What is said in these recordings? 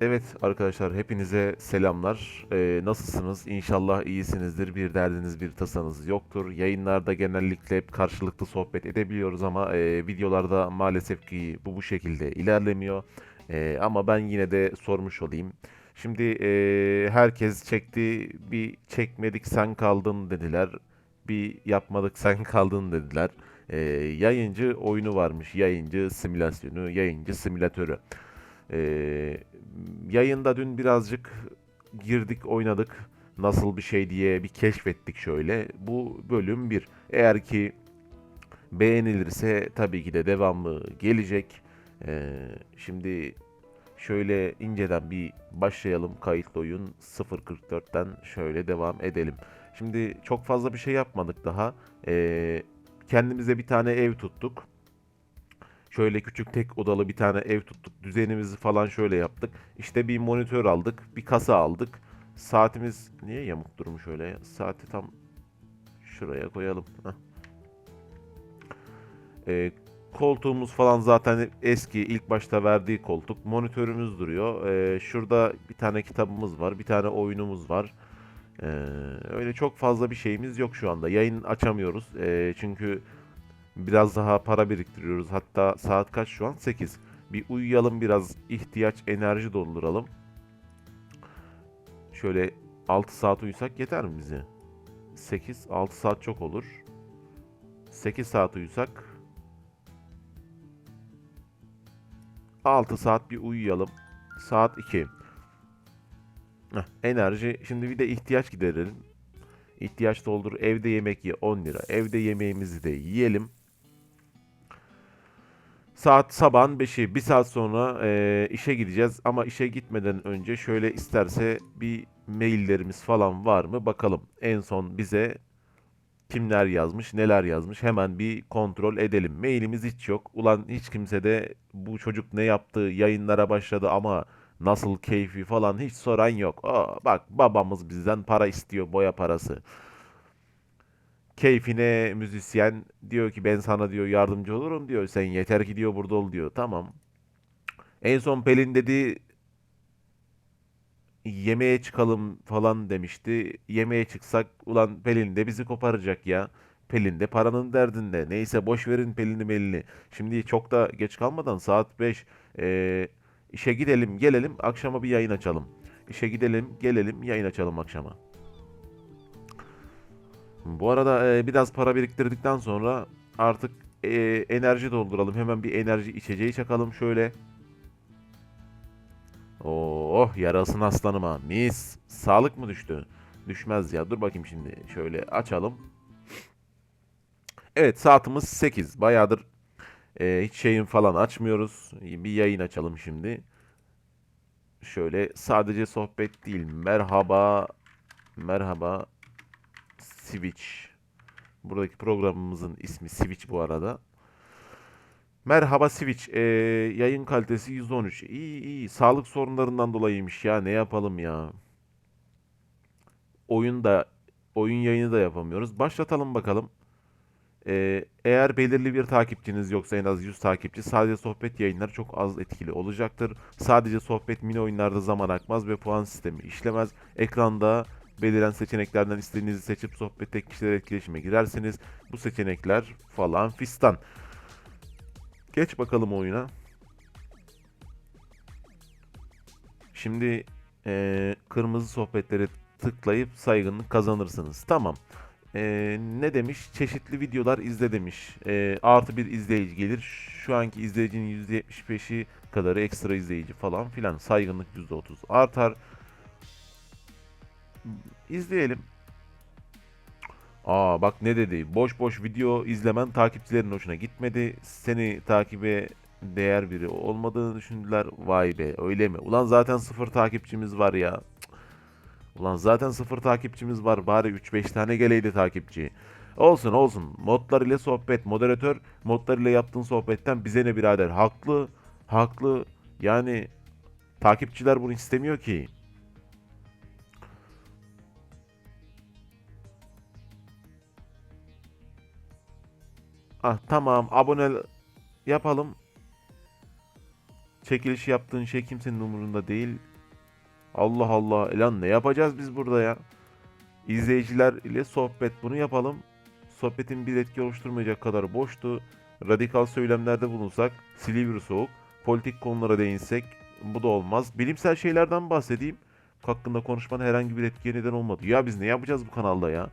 Evet arkadaşlar hepinize selamlar. Ee, nasılsınız? İnşallah iyisinizdir. Bir derdiniz, bir tasanız yoktur. Yayınlarda genellikle hep karşılıklı sohbet edebiliyoruz ama e, videolarda maalesef ki bu bu şekilde ilerlemiyor. E, ama ben yine de sormuş olayım. Şimdi e, herkes çekti, bir çekmedik sen kaldın dediler. Bir yapmadık sen kaldın dediler. E, yayıncı oyunu varmış. Yayıncı simülasyonu, yayıncı simülatörü. Ee, yayında dün birazcık girdik oynadık. Nasıl bir şey diye bir keşfettik şöyle. Bu bölüm bir. Eğer ki beğenilirse tabii ki de devamlı gelecek. Ee, şimdi şöyle inceden bir başlayalım. Kayıtlı oyun 0.44'ten şöyle devam edelim. Şimdi çok fazla bir şey yapmadık daha. Ee, kendimize bir tane ev tuttuk. Şöyle küçük tek odalı bir tane ev tuttuk. Düzenimizi falan şöyle yaptık. İşte bir monitör aldık. Bir kasa aldık. Saatimiz niye yamuk durmuş öyle ya? Saati tam şuraya koyalım. Ee, koltuğumuz falan zaten eski ilk başta verdiği koltuk. Monitörümüz duruyor. Ee, şurada bir tane kitabımız var. Bir tane oyunumuz var. Ee, öyle çok fazla bir şeyimiz yok şu anda. Yayın açamıyoruz. Ee, çünkü Biraz daha para biriktiriyoruz. Hatta saat kaç şu an? 8. Bir uyuyalım biraz. ihtiyaç enerji dolduralım. Şöyle 6 saat uyusak yeter mi bize? 8, 6 saat çok olur. 8 saat uyusak 6 saat bir uyuyalım. Saat 2. Heh, enerji. Şimdi bir de ihtiyaç giderelim. İhtiyaç doldur. Evde yemek ye 10 lira. Evde yemeğimizi de yiyelim. Saat sabahın 5'i. Bir saat sonra e, işe gideceğiz. Ama işe gitmeden önce şöyle isterse bir maillerimiz falan var mı bakalım. En son bize kimler yazmış, neler yazmış hemen bir kontrol edelim. Mailimiz hiç yok. Ulan hiç kimse de bu çocuk ne yaptı, yayınlara başladı ama nasıl keyfi falan hiç soran yok. Aa, bak babamız bizden para istiyor, boya parası keyfine müzisyen diyor ki ben sana diyor yardımcı olurum diyor. Sen yeter ki diyor burada ol diyor. Tamam. En son Pelin dedi yemeğe çıkalım falan demişti. Yemeğe çıksak ulan Pelin de bizi koparacak ya. Pelin de paranın derdinde. Neyse boş verin Pelin'i Melin'i. Şimdi çok da geç kalmadan saat 5 ee, işe gidelim gelelim akşama bir yayın açalım. İşe gidelim gelelim yayın açalım akşama. Bu arada e, biraz para biriktirdikten sonra artık e, enerji dolduralım. Hemen bir enerji içeceği çakalım şöyle. Oh yarasın aslanıma. Mis. Sağlık mı düştü? Düşmez ya. Dur bakayım şimdi. Şöyle açalım. Evet saatimiz 8. Bayağıdır e, hiç şeyin falan açmıyoruz. Bir yayın açalım şimdi. Şöyle sadece sohbet değil. Merhaba. Merhaba. Switch. Buradaki programımızın ismi Switch bu arada. Merhaba Switch. Ee, yayın kalitesi 113. İyi iyi. Sağlık sorunlarından dolayıymış ya. Ne yapalım ya. Oyun da oyun yayını da yapamıyoruz. Başlatalım bakalım. Ee, eğer belirli bir takipçiniz yoksa en az 100 takipçi sadece sohbet yayınları çok az etkili olacaktır. Sadece sohbet mini oyunlarda zaman akmaz ve puan sistemi işlemez. Ekranda Beliren seçeneklerden istediğinizi seçip sohbette kişiler etkileşime girerseniz bu seçenekler falan fistan. Geç bakalım oyuna. Şimdi e, kırmızı sohbetleri tıklayıp saygınlık kazanırsınız. Tamam. E, ne demiş? Çeşitli videolar izle demiş. E, artı bir izleyici gelir. Şu anki izleyicinin %75'i kadarı ekstra izleyici falan filan. Saygınlık %30 artar. İzleyelim. Aa bak ne dedi. Boş boş video izlemen takipçilerin hoşuna gitmedi. Seni takibe değer biri olmadığını düşündüler. Vay be öyle mi? Ulan zaten sıfır takipçimiz var ya. Ulan zaten sıfır takipçimiz var. Bari 3-5 tane geleydi takipçi. Olsun olsun. Modlar ile sohbet. Moderatör modlar ile yaptığın sohbetten bize ne birader. Haklı. Haklı. Yani takipçiler bunu istemiyor ki. Ah tamam abone yapalım. Çekiliş yaptığın şey kimsenin umurunda değil. Allah Allah. E Lan ne yapacağız biz burada ya? İzleyiciler ile sohbet bunu yapalım. Sohbetin bir etki oluşturmayacak kadar boştu. Radikal söylemlerde bulunsak, Silivri soğuk, politik konulara değinsek bu da olmaz. Bilimsel şeylerden bahsedeyim. Hakkında konuşmanın herhangi bir etkiye neden olmadı. Ya biz ne yapacağız bu kanalda ya?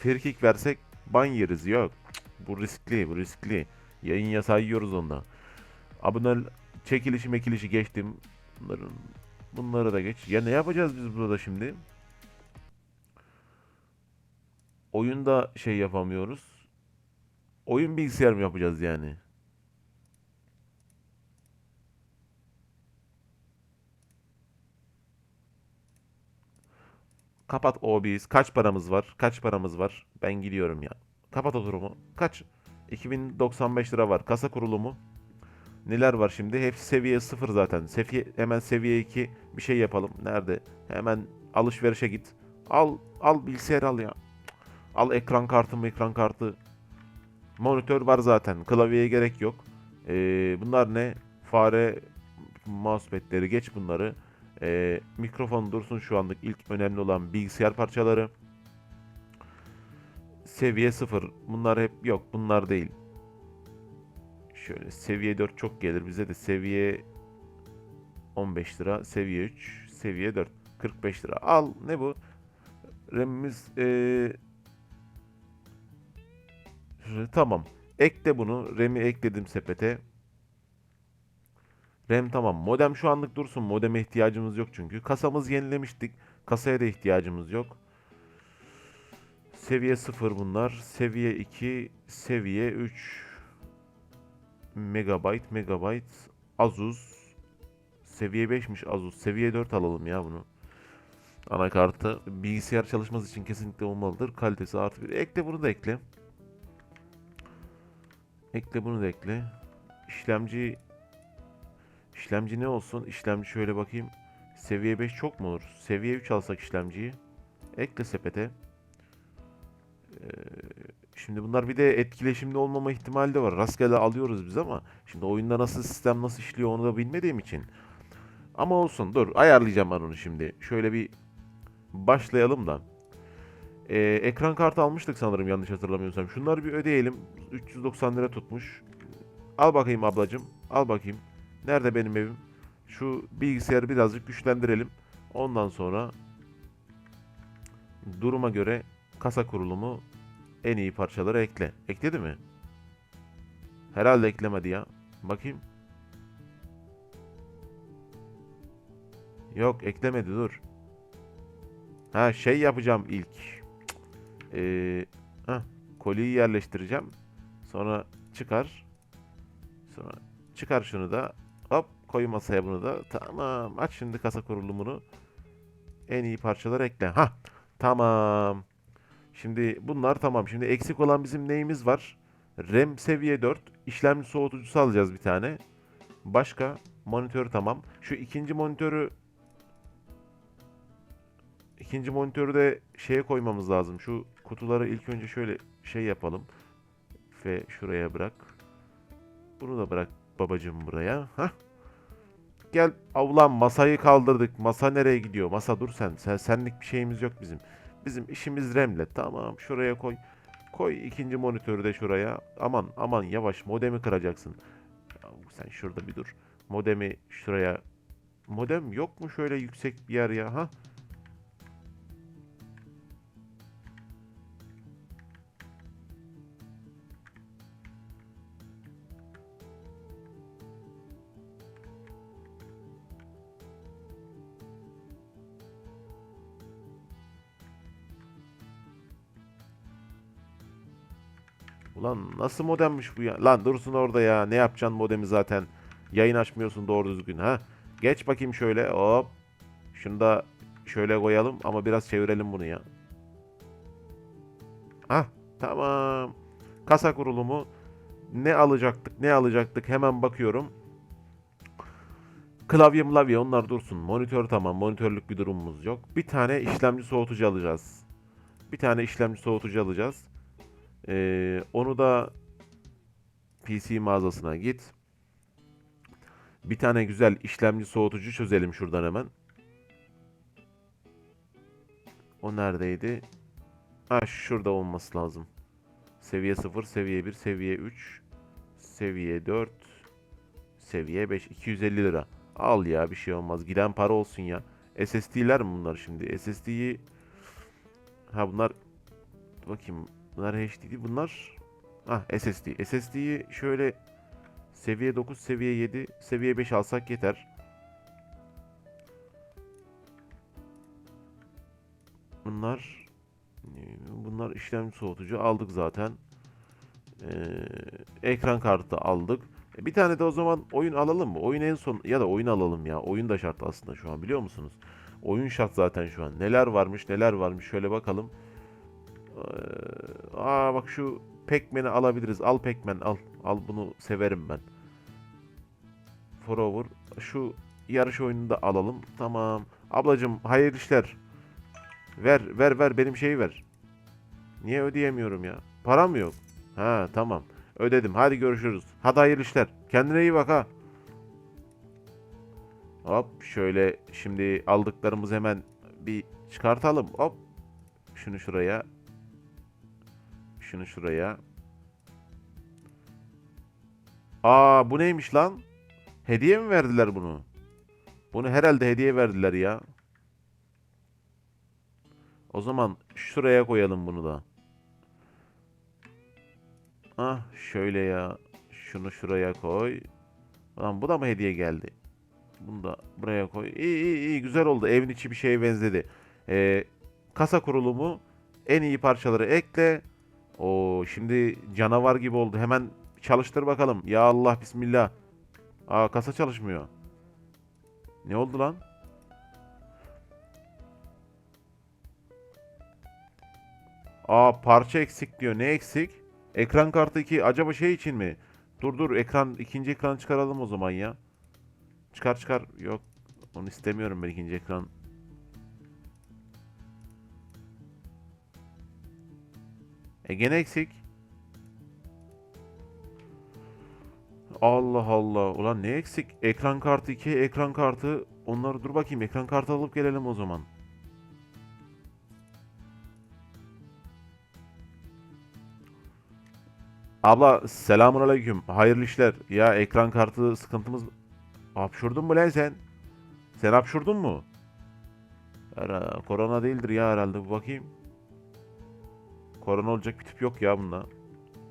Frikik versek ban yeriz. Yok. Cık, Bu riskli, bu riskli. Yayın yasağı yiyoruz onda. Abone çekilişi mekilişi geçtim. Bunların bunları da geç. Ya ne yapacağız biz burada şimdi? Oyunda şey yapamıyoruz. Oyun bilgisayar mı yapacağız yani? Kapat OBS. Kaç paramız var? Kaç paramız var? Ben gidiyorum ya. Kapat oturumu. Kaç? 2095 lira var. Kasa kurulumu. Neler var şimdi? Hepsi seviye 0 zaten. Seviye, hemen seviye 2 bir şey yapalım. Nerede? Hemen alışverişe git. Al al bilgisayar al ya. Al ekran kartı ekran kartı. Monitör var zaten. Klavyeye gerek yok. Ee, bunlar ne? Fare mousepad'leri geç bunları. Ee, mikrofon dursun şu anlık ilk önemli olan bilgisayar parçaları. Seviye 0. Bunlar hep yok. Bunlar değil. Şöyle seviye 4 çok gelir bize de seviye 15 lira. Seviye 3. Seviye 4. 45 lira. Al ne bu? RAM'imiz ee, Tamam. Ekle bunu. RAM'i ekledim sepete. RAM tamam. Modem şu anlık dursun. Modeme ihtiyacımız yok çünkü. Kasamız yenilemiştik. Kasaya da ihtiyacımız yok. Seviye 0 bunlar. Seviye 2, seviye 3. Megabyte, megabyte. Asus. Seviye 5'miş Asus. Seviye 4 alalım ya bunu. Anakartı. Bilgisayar çalışması için kesinlikle olmalıdır. Kalitesi artı bir. Ekle bunu da ekle. Ekle bunu da ekle. İşlemci İşlemci ne olsun? İşlemci şöyle bakayım. Seviye 5 çok mu olur? Seviye 3 alsak işlemciyi. Ekle sepete. Ee, şimdi bunlar bir de etkileşimli olmama ihtimali de var. Rastgele alıyoruz biz ama şimdi oyunda nasıl sistem nasıl işliyor onu da bilmediğim için. Ama olsun dur ayarlayacağım ben onu şimdi. Şöyle bir başlayalım da. Ee, ekran kartı almıştık sanırım yanlış hatırlamıyorsam. Şunları bir ödeyelim. 390 lira tutmuş. Al bakayım ablacım. Al bakayım. Nerede benim evim? Şu bilgisayarı birazcık güçlendirelim. Ondan sonra duruma göre kasa kurulumu en iyi parçaları ekle. Ekledi mi? Herhalde eklemedi ya. Bakayım. Yok eklemedi dur. Ha şey yapacağım ilk. Ee, heh, koliyi yerleştireceğim. Sonra çıkar. Sonra çıkar şunu da. Hop koy masaya bunu da. Tamam. Aç şimdi kasa kurulumunu. En iyi parçalar ekle. Ha tamam. Şimdi bunlar tamam. Şimdi eksik olan bizim neyimiz var? RAM seviye 4. İşlemci soğutucusu alacağız bir tane. Başka monitör tamam. Şu ikinci monitörü ikinci monitörü de şeye koymamız lazım. Şu kutuları ilk önce şöyle şey yapalım. Ve şuraya bırak. Bunu da bırak babacığım buraya. Hah. Gel avlan masayı kaldırdık. Masa nereye gidiyor? Masa dur sen. sen senlik bir şeyimiz yok bizim. Bizim işimiz RAM'le. Tamam şuraya koy. Koy ikinci monitörü de şuraya. Aman aman yavaş modemi kıracaksın. Ya sen şurada bir dur. Modemi şuraya. Modem yok mu şöyle yüksek bir yer ya? Ha? Ulan nasıl modemmiş bu ya? Lan dursun orada ya. Ne yapacaksın modemi zaten? Yayın açmıyorsun doğru düzgün ha? Geç bakayım şöyle. Hop. Şunu da şöyle koyalım ama biraz çevirelim bunu ya. Hah tamam. Kasa kurulumu. Ne alacaktık ne alacaktık hemen bakıyorum. Klavye mlavye onlar dursun. Monitör tamam. Monitörlük bir durumumuz yok. Bir tane işlemci soğutucu alacağız. Bir tane işlemci soğutucu alacağız. Ee, onu da PC mağazasına git. Bir tane güzel işlemci soğutucu çözelim şuradan hemen. O neredeydi? Ha şurada olması lazım. Seviye 0, seviye 1, seviye 3, seviye 4, seviye 5. 250 lira. Al ya bir şey olmaz. Giden para olsun ya. SSD'ler mi bunlar şimdi? SSD'yi... Ha bunlar... Bakayım. Bunlar HD değil. Bunlar... Ah SSD. SSD'yi şöyle seviye 9, seviye 7, seviye 5 alsak yeter. Bunlar bunlar işlem soğutucu aldık zaten. Ee, ekran kartı aldık. E, Bir tane de o zaman oyun alalım mı? Oyun en son ya da oyun alalım ya. Oyun da şart aslında şu an biliyor musunuz? Oyun şart zaten şu an. Neler varmış neler varmış şöyle bakalım. Ee, aa bak şu Pac-Man'i alabiliriz. Al Pac-Man al. Al bunu severim ben. Forover. Şu yarış oyununu da alalım. Tamam. Ablacım hayırlı işler. Ver ver ver benim şeyi ver. Niye ödeyemiyorum ya? Param yok? Ha tamam. Ödedim. Hadi görüşürüz. Hadi hayırlı işler. Kendine iyi bak ha. Hop şöyle şimdi aldıklarımızı hemen bir çıkartalım. Hop. Şunu şuraya. Şunu şuraya. Aa bu neymiş lan? Hediye mi verdiler bunu? Bunu herhalde hediye verdiler ya. O zaman şuraya koyalım bunu da. Ah şöyle ya. Şunu şuraya koy. Lan bu da mı hediye geldi? Bunu da buraya koy. İyi iyi iyi güzel oldu. Evin içi bir şeye benzedi. Ee, kasa kurulumu en iyi parçaları ekle. O şimdi canavar gibi oldu. Hemen çalıştır bakalım. Ya Allah bismillah. Aa kasa çalışmıyor. Ne oldu lan? Aa parça eksik diyor. Ne eksik? Ekran kartı 2 acaba şey için mi? Dur dur ekran ikinci ekranı çıkaralım o zaman ya. Çıkar çıkar. Yok. Onu istemiyorum ben ikinci ekran. E eksik. Allah Allah. Ulan ne eksik? Ekran kartı 2, ekran kartı. Onları dur bakayım. Ekran kartı alıp gelelim o zaman. Abla selamun aleyküm. Hayırlı işler. Ya ekran kartı sıkıntımız... Hapşurdun mu lan sen? Sen hapşurdun mu? Korona değildir ya herhalde. Bakayım. Korona olacak bir tip yok ya bunda.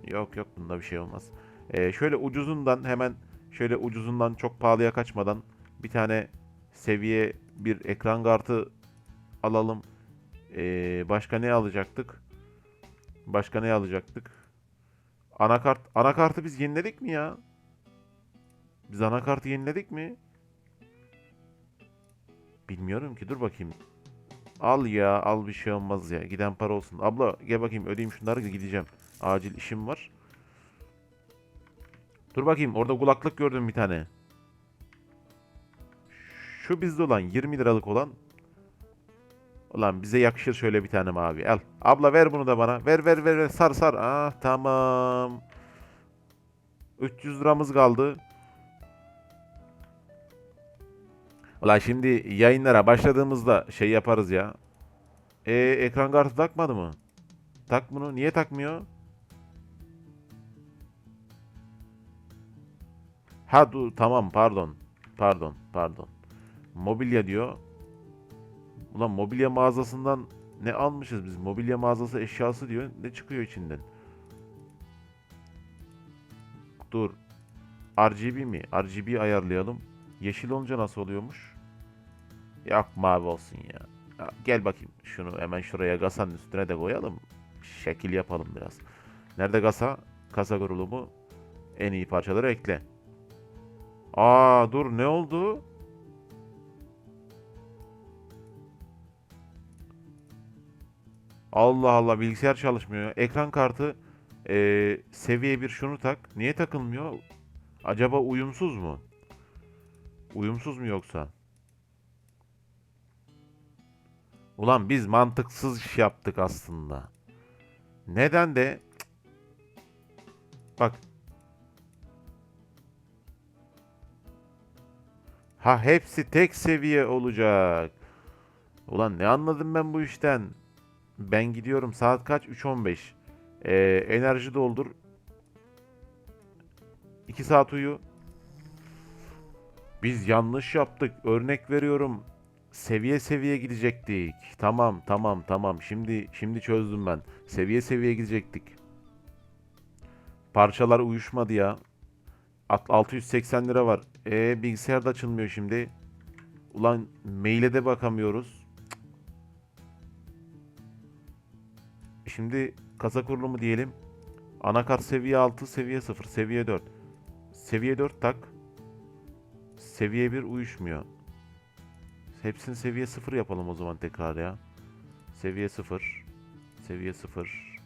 Yok yok bunda bir şey olmaz. Ee, şöyle ucuzundan hemen şöyle ucuzundan çok pahalıya kaçmadan bir tane seviye bir ekran kartı alalım. Ee, başka ne alacaktık? Başka ne alacaktık? Anakart anakartı biz yeniledik mi ya? Biz anakartı yeniledik mi? Bilmiyorum ki. Dur bakayım. Al ya, al bir şey olmaz ya. Giden para olsun. Abla gel bakayım ödeyeyim şunları gideceğim. Acil işim var. Dur bakayım orada kulaklık gördüm bir tane. Şu bizde olan 20 liralık olan. Ulan bize yakışır şöyle bir tane mavi. Al. Abla ver bunu da bana. Ver ver ver ver. Sar sar. Ah tamam. 300 liramız kaldı. Ulan şimdi yayınlara başladığımızda şey yaparız ya. E ekran kartı takmadı mı? Tak bunu. Niye takmıyor? Ha dur tamam pardon. Pardon pardon. Mobilya diyor. Ulan mobilya mağazasından ne almışız biz? Mobilya mağazası eşyası diyor. Ne çıkıyor içinden? Dur. RGB mi? RGB ayarlayalım. Yeşil olunca nasıl oluyormuş? Yok mavi olsun ya. Ya Gel bakayım şunu hemen şuraya kasanın üstüne de koyalım. Şekil yapalım biraz. Nerede kasa? Kasa kurulumu. En iyi parçaları ekle. Aa dur ne oldu? Allah Allah bilgisayar çalışmıyor. Ekran kartı eee, seviye bir şunu tak. Niye takılmıyor? Acaba uyumsuz mu? Uyumsuz mu yoksa? Ulan biz mantıksız iş yaptık aslında. Neden de bak ha hepsi tek seviye olacak. Ulan ne anladım ben bu işten? Ben gidiyorum. Saat kaç? 3.15. Ee, enerji doldur. 2 saat uyu. Biz yanlış yaptık. Örnek veriyorum. Seviye seviye gidecektik. Tamam, tamam, tamam. Şimdi şimdi çözdüm ben. Seviye seviye gidecektik. Parçalar uyuşmadı ya. At- 680 lira var. E bilgisayar da açılmıyor şimdi. Ulan maile de bakamıyoruz. Şimdi kasa kurulumu diyelim. Anakart seviye 6, seviye 0, seviye 4. Seviye 4 tak. Seviye 1 uyuşmuyor. Hepsini seviye 0 yapalım o zaman tekrar ya. Seviye 0. Seviye 0.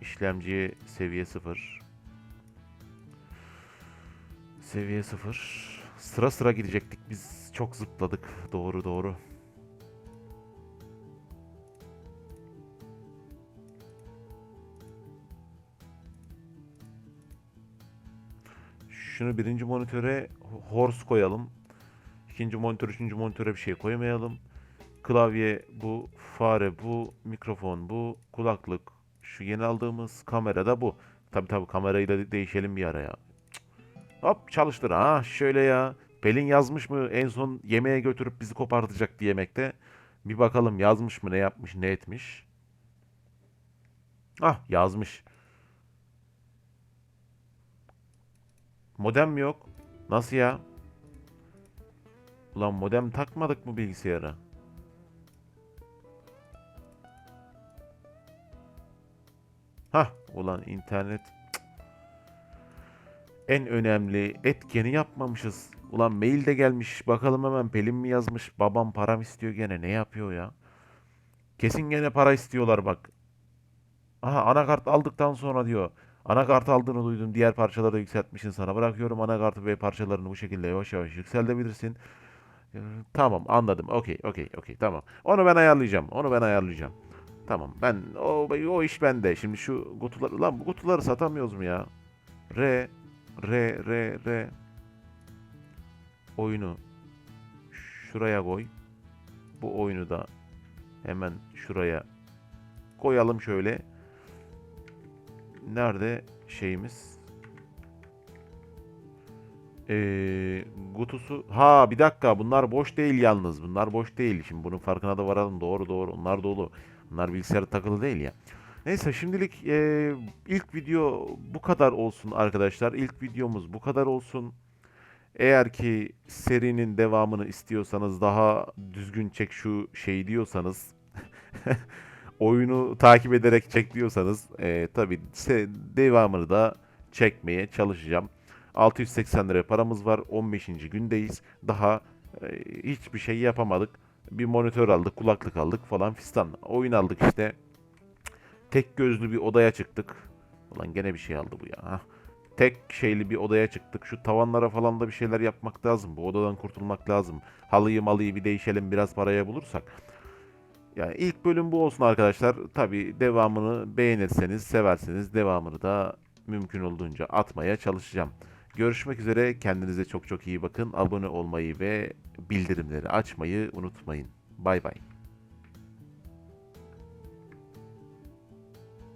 İşlemciye seviye 0. Seviye 0. Sıra sıra gidecektik. Biz çok zıpladık. Doğru doğru. Şunu birinci monitöre horse koyalım. İkinci monitör, üçüncü monitöre bir şey koymayalım. Klavye bu, fare bu, mikrofon bu, kulaklık. Şu yeni aldığımız kamera da bu. Tabi tabi kamerayı da de- değişelim bir ara ya. Cık. Hop çalıştır. Ha şöyle ya. Pelin yazmış mı en son yemeğe götürüp bizi kopartacaktı yemekte. Bir bakalım yazmış mı ne yapmış ne etmiş. Ah yazmış. Modem yok? Nasıl ya? Ulan modem takmadık mı bilgisayara? Hah ulan internet. En önemli etkeni yapmamışız. Ulan mail de gelmiş. Bakalım hemen Pelin mi yazmış? Babam param istiyor gene. Ne yapıyor ya? Kesin gene para istiyorlar bak. Aha anakart aldıktan sonra diyor. Anakart aldığını duydum. Diğer parçaları da yükseltmişsin sana. Bırakıyorum anakartı ve parçalarını bu şekilde yavaş yavaş yükseltebilirsin. Ee, Tamam anladım. Okey okey okey tamam. Onu ben ayarlayacağım. Onu ben ayarlayacağım. Tamam ben o, o iş bende. Şimdi şu kutular lan bu kutuları satamıyoruz mu ya? R R R R oyunu şuraya koy. Bu oyunu da hemen şuraya koyalım şöyle. Nerede şeyimiz? Ee, kutusu. Ha bir dakika bunlar boş değil yalnız. Bunlar boş değil. Şimdi bunun farkına da varalım. Doğru doğru. Onlar dolu. Bunlar bilgisayara takılı değil ya. Neyse şimdilik e, ilk video bu kadar olsun arkadaşlar. İlk videomuz bu kadar olsun. Eğer ki serinin devamını istiyorsanız daha düzgün çek şu şey diyorsanız oyunu takip ederek çek diyorsanız e, tabii devamını da çekmeye çalışacağım. 680 lira paramız var. 15. gündeyiz. Daha e, hiçbir şey yapamadık. Bir monitör aldık, kulaklık aldık falan fistan. Oyun aldık işte. Tek gözlü bir odaya çıktık. Ulan gene bir şey aldı bu ya. Tek şeyli bir odaya çıktık. Şu tavanlara falan da bir şeyler yapmak lazım. Bu odadan kurtulmak lazım. Halıyı malıyı bir değişelim biraz paraya bulursak. Yani ilk bölüm bu olsun arkadaşlar. Tabi devamını beğenirseniz, severseniz devamını da mümkün olduğunca atmaya çalışacağım. Görüşmek üzere. Kendinize çok çok iyi bakın. Abone olmayı ve bildirimleri açmayı unutmayın. Bay bay.